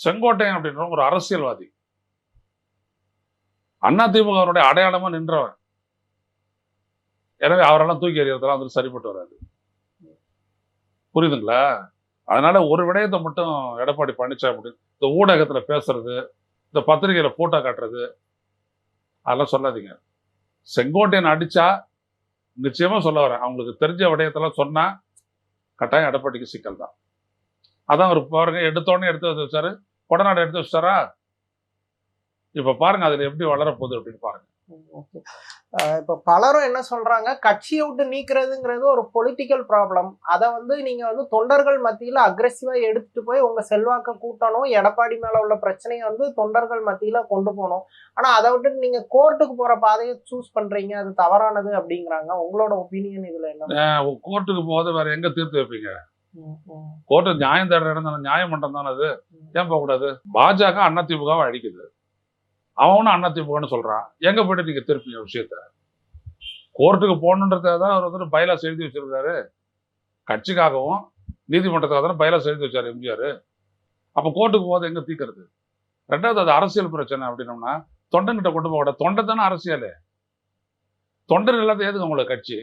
செங்கோட்டையன் அப்படின்ற ஒரு அரசியல்வாதி. அண்ணா திமுகவுடைய அடையாளமா நின்றவன். எனவே அவரெல்லாம் தூக்கி எறியறதெல்லாம் வந்து சரிப்பட்டு வராது. புரியுதுங்களா? அதனால ஒரு விடயத்தை மட்டும் எடப்பாடி பழனிசாமி அப்படின்னு இந்த ஊடகத்துல பேசுறது இந்த பத்திரிகையில போட்டோ காட்டுறது அதெல்லாம் சொல்லாதீங்க. செங்கோட்டையன் அடிச்சா நிச்சயமா சொல்ல வரேன். அவங்களுக்கு தெரிஞ்ச விடயத்தெல்லாம் சொன்னா கட்டாயம் எடப்பாடிக்கு சிக்கல் தான். அதான் அவர் பாருங்க எடுத்தோடனே எடுத்து வந்து வச்சாரு. கொடநாடு எடுத்து வச்சாரா இப்ப பாருங்க அதுல எப்படி வளர போகுது அப்படின்னு பாருங்க. இப்போ பலரும் என்ன சொல்றாங்க? கட்சியை விட்டு நீக்கிறதுங்கிறது ஒரு பொலிட்டிக்கல் ப்ராப்ளம் அதை வந்து நீங்க வந்து தொண்டர்கள் மத்தியில அக்ரெசிவா எடுத்துட்டு போய் உங்க செல்வாக்க கூட்டணும் எடப்பாடி மேல உள்ள பிரச்சனையை வந்து தொண்டர்கள் மத்தியில கொண்டு போகணும். ஆனா அதை விட்டு நீங்க கோர்ட்டுக்கு போற பாதையை சூஸ் பண்றீங்க அது தவறானது அப்படிங்கிறாங்க. உங்களோட ஒப்பீனியன் இதுல என்ன? கோர்ட்டுக்கு போகாத வேற எங்க தீர்த்து வைப்பீங்க? கோர்ட்டு நியாயம் தேடுற இடம் தானே நியாயம் மன்றம் தானே அது. ஏன் போகக்கூடாது? பாஜக அண்ணா திமுகவை அழிக்குது. அவனும் அண்ணா திமுகன்னு சொல்றான். எங்க போயிட்டு நீங்க திருப்பீங்க விஷயத்த? கோர்ட்டுக்கு போகணுன்றத தான் அவர் வந்து பைலாஸ் எழுதி வச்சிருக்காரு. கட்சிக்காகவும் நீதிமன்றத்துக்காக தானே பைலாஸ் எழுதி வச்சாரு எம்ஜிஆர். அப்ப கோர்ட்டுக்கு போகாத எங்க தீக்கிறது ரெண்டாவது அது அரசியல் பிரச்சனை அப்படின்னோம்னா தொண்டன்கிட்ட கொண்டு போக தொண்டை தானே அரசியல். தொண்டர் இல்லாத எதுக்கு உங்களுக்கு கட்சி?